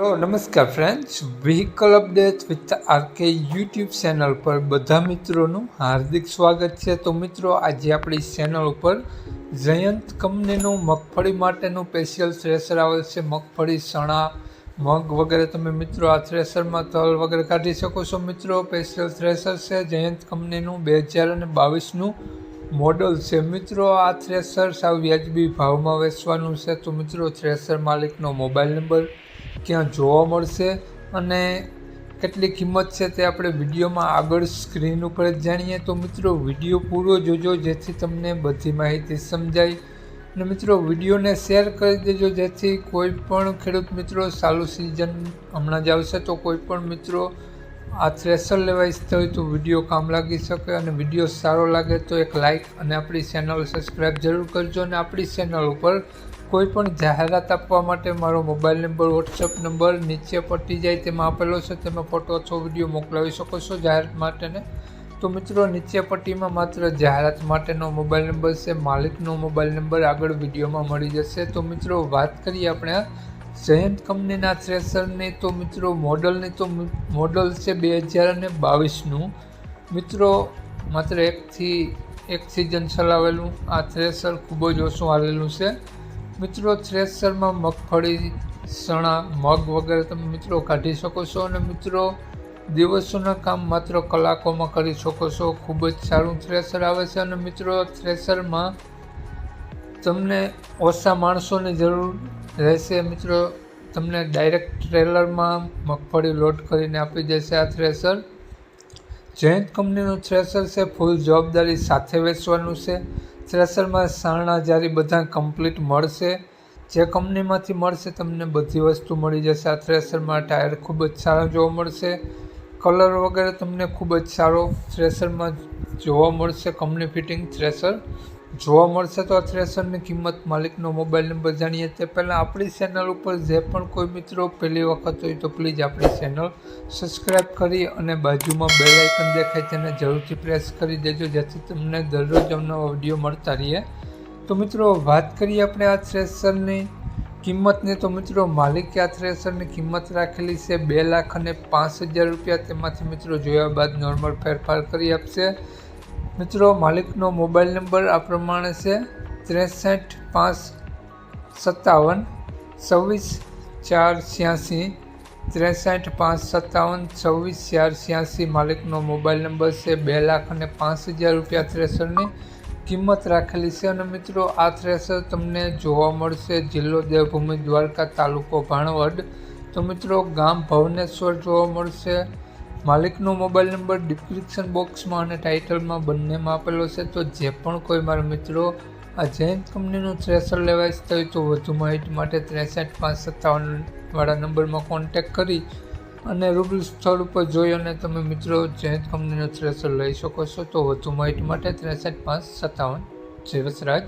Hello નમસ્કાર friends vehicle update with RK YouTube channel પર બધા મિત્રોનું હાર્દિક સ્વાગત છે. તો મિત્રો, આજે આપણી ચેનલ ઉપર જયંત કંપનીનું મગફળી માટેનું સ્પેશિયલ થ્રેસર આવેલ છે. મગફળી, ચણા, મગ વગેરે તમે મિત્રો આ થ્રેસરમાં તલ વગેરે કાઢી શકો છો. મિત્રો સ્પેશિયલ થ્રેસર છે. જયંત કંપનીનું બે હજાર અને બાવીસનું મોડલ છે. મિત્રો, આ થ્રેસર સાવ વ્યાજબી ભાવમાં વેચવાનું છે. તો મિત્રો થ્રેસર માલિકનો મોબાઈલ નંબર ક્યાં જોવા મળશે અને કેટલી કિંમત છે તે આપણે વિડીયોમાં આગળ સ્ક્રીન ઉપર જ જાણીએ. તો મિત્રો, વીડિયો પૂરો જોજો, જેથી તમને બધી માહિતી સમજાય. અને મિત્રો, વિડીયોને શેર કરી દેજો, જેથી કોઈ પણ ખેડૂત મિત્રો ચાલુ સિઝન હમણાં જ આવશે. તો કોઈ પણ મિત્રો આ થ્રેસર લેવા ઈચ્છતા હોય તો વીડિયો કામ લાગી શકે અને વીડિયો સારો લાગે તો એક લાઇક અને આપણી ચેનલ સબસ્ક્રાઈબ જરૂર કરજો અને આપણી ચેનલ ઉપર કોઈ પણ જાહેરાત આપવા માટે મારો મોબાઈલ નંબર વોટ્સઅપ નંબર નીચે પટી જાય તેમાં આપેલો છે. તેમાં ફોટો અથવા વીડિયો મોકલાવી શકો છો જાહેરાત માટેને. તો મિત્રો, નીચે પટ્ટીમાં માત્ર જાહેરાત માટેનો મોબાઈલ નંબર છે. માલિકનો મોબાઈલ નંબર આગળ વિડીયોમાં મળી જશે. તો મિત્રો, વાત કરીએ આપણે જયંત કંપનીના થ્રેસરની તો મિત્રો, મોડલની તો મોડલ છે બે હજાર અને બાવીસનું. મિત્રો, માત્ર એકથી, એક સિઝન ચલાવેલું. આ થ્રેસર ખૂબ જ ઓછું હાલેલું છે. મિત્રો, થ્રેસરમાં મગફળી, ચણા, મગ વગેરે તમે મિત્રો કાઢી શકો છો અને મિત્રો, દિવસોના કામ માત્ર કલાકોમાં કરી શકો છો. ખૂબ જ સારું થ્રેસર આવે છે અને મિત્રો, થ્રેસરમાં તમને ઓછા માણસોની જરૂર રહેશે. મિત્રો, તમને ડાયરેક્ટ ટ્રેલરમાં મગફળી લોડ કરીને આપી દેશે આ થ્રેસર. જયંત કંપનીનું થ્રેસર છે, ફૂલ જવાબદારી સાથે વેચવાનું છે. થ્રેસરમાં સારણા જારી બધા કમ્પ્લીટ મળશે, જે કંપનીમાંથી મળશે તમને બધી વસ્તુ મળી જશે. આ થ્રેસરમાં ટાયર ખૂબ જ સારા જોવા મળશે, કલર વગેરે તમને ખૂબ જ સારો થ્રેસરમાં જોવા મળશે. કંપની ફિટિંગ થ્રેસર જોવા મળશે તો આ થ્રેસરની કિંમત માલિકનો મોબાઈલ નંબર જાણીએ તે પહેલાં આપણી ચેનલ ઉપર જે પણ કોઈ મિત્રો પહેલી વખત હોય તો પ્લીઝ આપણી ચેનલ સબસ્ક્રાઈબ કરી અને બાજુમાં બેલ આઇકન દેખાય તેને જરૂરથી પ્રેસ કરી દેજો, જેથી તમને દરરોજ અવનવા વીડિયો મળતા રહીએ. તો મિત્રો, વાત કરીએ આપણે આ થ્રેસરની કિંમતની. તો મિત્રો, માલિકે આ થ્રેસરની કિંમત રાખેલી છે બે લાખ અને પાંચ હજાર રૂપિયા. તેમાંથી મિત્રો જોયા બાદ નોર્મલ ફેરફાર કરી આપશે. મિત્રો, માલિકનો મોબાઈલ નંબર આ પ્રમાણે છે. ત્રેસઠ પાંચ સત્તાવન છવ્વીસ ચાર છ્યાસી. ત્રેસઠ પાંચ સત્તાવન છવ્વીસ ચાર છ્યાસી માલિકનો મોબાઈલ નંબર છે બે લાખ અને પાંચ હજાર રૂપિયા થ્રેસરની કિંમત રાખેલી છે. અને મિત્રો, આ થ્રેસર તમને જોવા મળશે જિલ્લો દેવભૂમિ દ્વારકા તાલુકો ભાણવડ. તો મિત્રો, ગામ ભવનેશ્વર જોવા મળશે. માલિકનો મોબાઈલ નંબર ડિસ્ક્રિપ્શન બોક્સમાં અને ટાઇટલમાં બંનેમાં આપેલો છે, તો જે પણ કોઈ મારા મિત્રો આ જૈન કંપનીનું થ્રેસર લેવા ઈચ્છતા હોય તો વધુ માહિતી માટે ત્રેસઠ પાંચ સત્તાવન વાળા નંબરમાં કોન્ટેક કરી અને રૂબરૂ સ્થળ ઉપર જોઈ અને તમે મિત્રો જૈન કંપનીનું થ્રેસર લઈ શકો છો, તો વધુ માહિતી માટે ત્રેસઠ પાંચ સત્તાવન જય વસરાજ